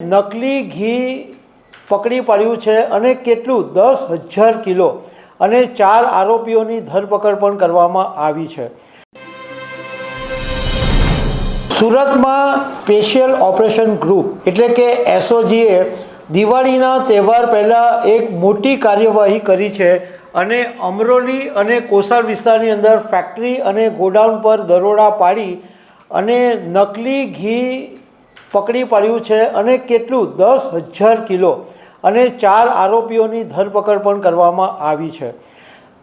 નકલી ઘી પકડી પાડ્યું છે અને કેટલું? દસ હજાર કિલો. અને ચાર આરોપીઓની ધરપકડ પણ કરવામાં આવી છે. સુરતમાં સ્પેશિયલ ઓપરેશન ગ્રુપ, એટલે કે એસઓજીએ દિવાળીના તહેવાર પહેલાં એક મોટી કાર્યવાહી કરી છે અને અમરોલી અને કોસાર વિસ્તારની અંદર ફેક્ટરી અને ગોડાઉન પર દરોડા પાડી અને નકલી ઘી પકડી પાડ્યું છે અને કેટલું? દસ હજાર કિલો. અને ચાર આરોપીઓની ધરપકડ પણ કરવામાં આવી છે.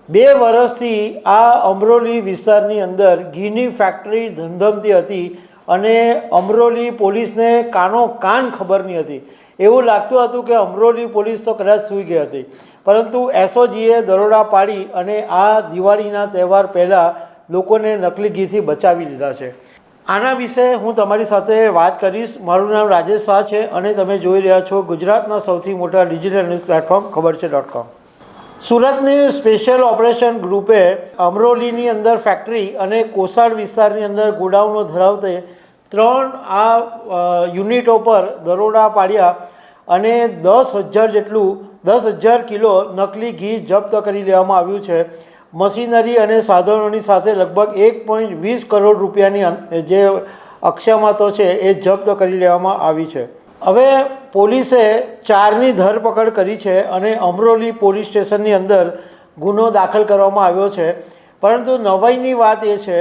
બે વર્ષથી આ અમરોલી વિસ્તારની અંદર ઘીની ફેક્ટરી ધમધમતી હતી અને અમરોલી પોલીસને કાનો કાન ખબર નહીં હતી. એવું લાગતું હતું કે અમરોલી પોલીસ તો કદાચ સૂઈ ગઈ હતી. પરંતુ એસઓજીએ દરોડા પાડી અને આ દિવાળીના તહેવાર પહેલાં લોકોને નકલી ઘીથી બચાવી લીધા છે. આના વિશે હું તમારી સાથે વાત કરીશ. મારું નામ રાજેશ શાહ છે અને તમે જોઈ રહ્યા છો ગુજરાતના સૌથી મોટા ડિજિટલ ન્યૂઝ પ્લેટફોર્મ ખબર છે ડોટ કોમ. સુરતની સ્પેશિયલ ઓપરેશન ગ્રુપે અમરોલીની અંદર ફેક્ટરી અને કોસાડ વિસ્તારની અંદર ગોડાઉનો ધરાવતે ત્રણ આ યુનિટો પર દરોડા પાડ્યા અને દસ હજાર જેટલું, દસ હજાર કિલો નકલી ઘી જપ્ત કરી લેવામાં આવ્યું છે. મશીનરી અને સાધનોની સાથે લગભગ એક પોઈન્ટ વીસ કરોડ રૂપિયાની જે અક્ષમાતો છે, એ જપ્ત કરી લેવામાં આવી છે. હવે પોલીસે ચારની ધરપકડ કરી છે અને અમરોલી પોલીસ સ્ટેશનની અંદર ગુનો દાખલ કરવામાં આવ્યો છે. પરંતુ નવાઈની વાત એ છે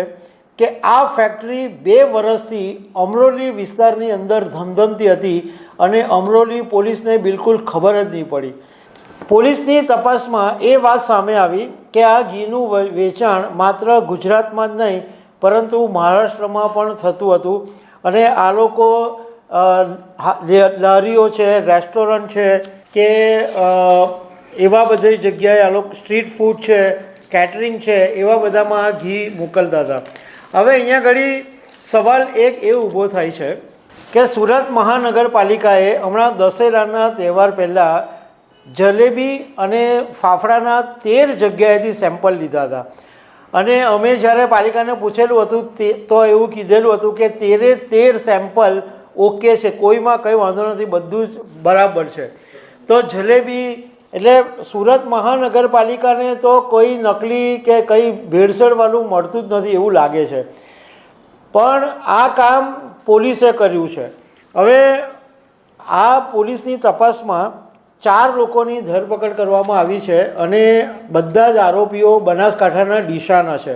કે આ ફેક્ટરી બે વર્ષથી અમરોલી વિસ્તારની અંદર ધમધમતી હતી અને અમરોલી પોલીસને બિલકુલ ખબર જ નહીં પડી. પોલીસની તપાસમાં એ વાત સામે આવી કે આ ઘીનું વેચાણ માત્ર ગુજરાતમાં જ નહીં, પરંતુ મહારાષ્ટ્રમાં પણ થતું હતું. અને આ લોકો લારીઓ છે, રેસ્ટોરન્ટ છે, કે એવા બધી જગ્યાએ આ લોકો, સ્ટ્રીટ ફૂડ છે, કેટરિંગ છે, એવા બધામાં આ ઘી મોકલતા હતા. હવે અહીંયા ઘડી સવાલ એક એ ઊભો થાય છે કે સુરત મહાનગરપાલિકાએ હમણાં દશેરાના તહેવાર પહેલાં જલેબી અને ફાફડાના તેર જગ્યાએથી સેમ્પલ લીધા હતા. અને અમે જ્યારે પાલિકાને પૂછેલું હતું તે, તો એવું કીધેલું હતું કે તેરે તેર સેમ્પલ ઓકે છે, કોઈમાં કંઈ વાંધો નથી, બધું જ બરાબર છે. તો જલેબી, એટલે સુરત મહાનગરપાલિકાને તો કોઈ નકલી કે કંઈ ભેળસેળવાળું મળતું જ નથી એવું લાગે છે. પણ આ કામ પોલીસે કર્યું છે. હવે આ પોલીસની તપાસમાં ચાર લોકોની ધરપકડ કરવામાં આવી છે અને બધા જ આરોપીઓ બનાસકાંઠાના ડીસાના છે.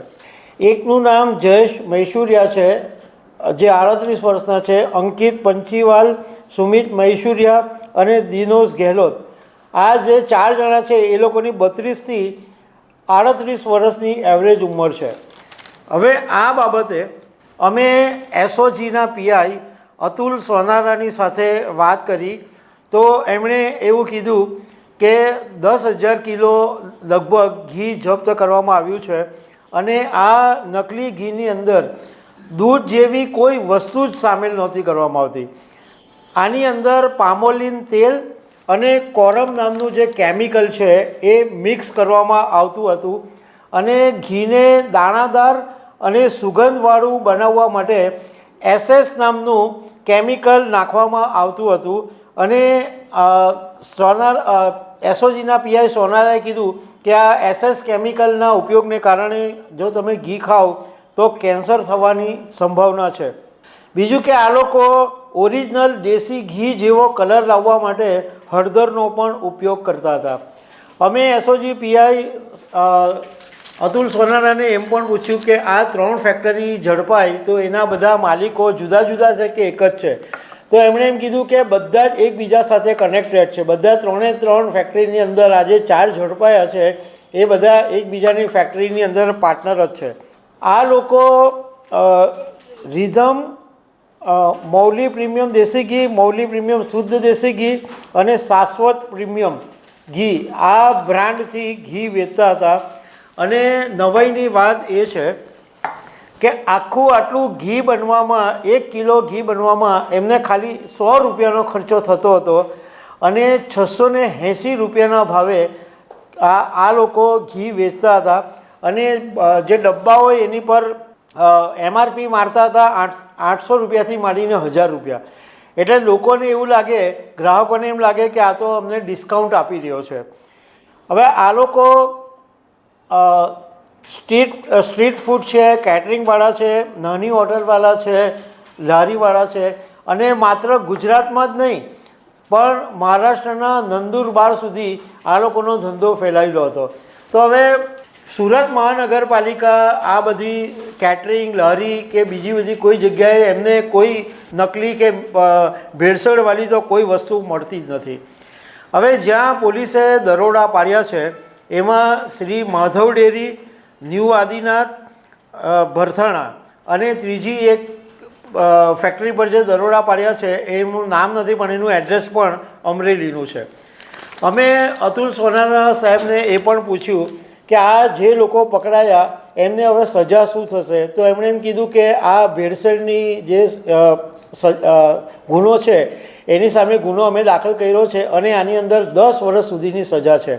એકનું નામ જયેશ મૈસુરિયા છે, જે આડત્રીસ વર્ષના છે, અંકિત પંચીવાલ, સુમિત મૈસુરિયા અને દિનોશ ગેહલોત. આ જે ચાર જણા છે, એ લોકોની બત્રીસથી આડત્રીસ વર્ષની એવરેજ ઉંમર છે. હવે આ બાબતે અમે એસઓજીના પીઆઈ અતુલ સોનારાની સાથે વાત કરી. તો એમણે એવું કીધું કે દસ હજાર કિલો લગભગ ઘી જપ્ત કરવામાં આવ્યું છે અને આ નકલી ઘીની અંદર દૂધ જેવી કોઈ વસ્તુ જ સામેલ નહોતી કરવામાં આવતી. આની અંદર પામોલિન તેલ અને કોરમ નામનું જે કેમિકલ છે એ મિક્સ કરવામાં આવતું હતું અને ઘીને દાણાદાર અને સુગંધવાળું બનાવવા માટે એસએસ નામનું કેમિકલ નાખવામાં આવતું હતું અને સોનાર એસઓજીના પીઆઈ સોનારાએ કીધું કે આ એસએસ કેમિકલના ઉપયોગને કારણે જો તમે ઘી ખાઓ તો કેન્સર થવાની સંભાવના છે. બીજું કે આ લોકો ઓરિજિનલ દેશી ઘી જેવો કલર લાવવા માટે હળદરનો પણ ઉપયોગ કરતા હતા. અમે એસઓજી પીઆઈ અતુલ સોનારાને એમ પણ પૂછ્યું કે આ ત્રણ ફેક્ટરી ઝડપાય તો એના બધા માલિકો જુદા જુદા છે કે એક જ છે? તો એમણે એમ કીધું કે બધા જ એકબીજા સાથે કનેક્ટેડ છે. બધા ત્રણે ત્રણ ફેક્ટરીની અંદર આજે ચાર ઝડપાયા છે. એ બધા એકબીજાની ફેક્ટરીની અંદર પાર્ટનર જ છે. આ લોકો રિધમ મૌલી પ્રીમિયમ દેશી ઘી, મૌલી પ્રીમિયમ શુદ્ધ દેશી ઘી અને શાશ્વત પ્રીમિયમ ઘી આ બ્રાન્ડથી ઘી વેચતા હતા. અને નવાઈની વાત એ છે કે આખું આટલું ઘી બનવામાં, એક કિલો ઘી બનવામાં એમને ખાલી સો રૂપિયાનો ખર્ચો થતો હતો અને છસો ને એંસી રૂપિયાના ભાવે આ આ લોકો ઘી વેચતા હતા. અને જે ડબ્બા હોય એની પર એમઆરપી મારતા હતા આઠ, આઠસો રૂપિયાથી માંડીને હજાર રૂપિયા. એટલે લોકોને એવું લાગે, ગ્રાહકોને એમ લાગે કે આ તો અમને ડિસ્કાઉન્ટ આપી રહ્યો છે. હવે આ લોકો સ્ટ્રીટ સ્ટ્રીટ ફૂડ છે કેટરિંગવાળા છે, નાની હોટલવાળા છે લારીવાળા છે, અને માત્ર ગુજરાતમાં જ નહીં, પણ મહારાષ્ટ્રના નંદુરબાર સુધી આ લોકોનો ધંધો ફેલાયેલો હતો. તો હવે સુરત મહાનગરપાલિકા આ બધી કેટરિંગ લહરી કે બીજી બધી કોઈ જગ્યાએ એમને કોઈ નકલી કે ભેળસેળવાળી તો કોઈ વસ્તુ મળતી જ નથી. હવે જ્યાં પોલીસે દરોડા પાડ્યા છે, એમાં શ્રી માધવ ડેરી ન્યૂ આદિનાથ ભરથાણા અને ત્રીજી એક ફેક્ટરી પર જે દરોડા પાડ્યા છે, એનું નામ નથી પણ એનું એડ્રેસ પણ અમરેલીનું છે. અમે અતુલ સોનારા સાહેબને એ પણ પૂછ્યું કે આ જે લોકો પકડાયા, એમને હવે સજા શું થશે? તો એમણે એમ કીધું કે આ ભેળસેળની જે ગુનો છે, એની સામે ગુનો અમે દાખલ કર્યો છે અને આની અંદર દસ વર્ષ સુધીની સજા છે.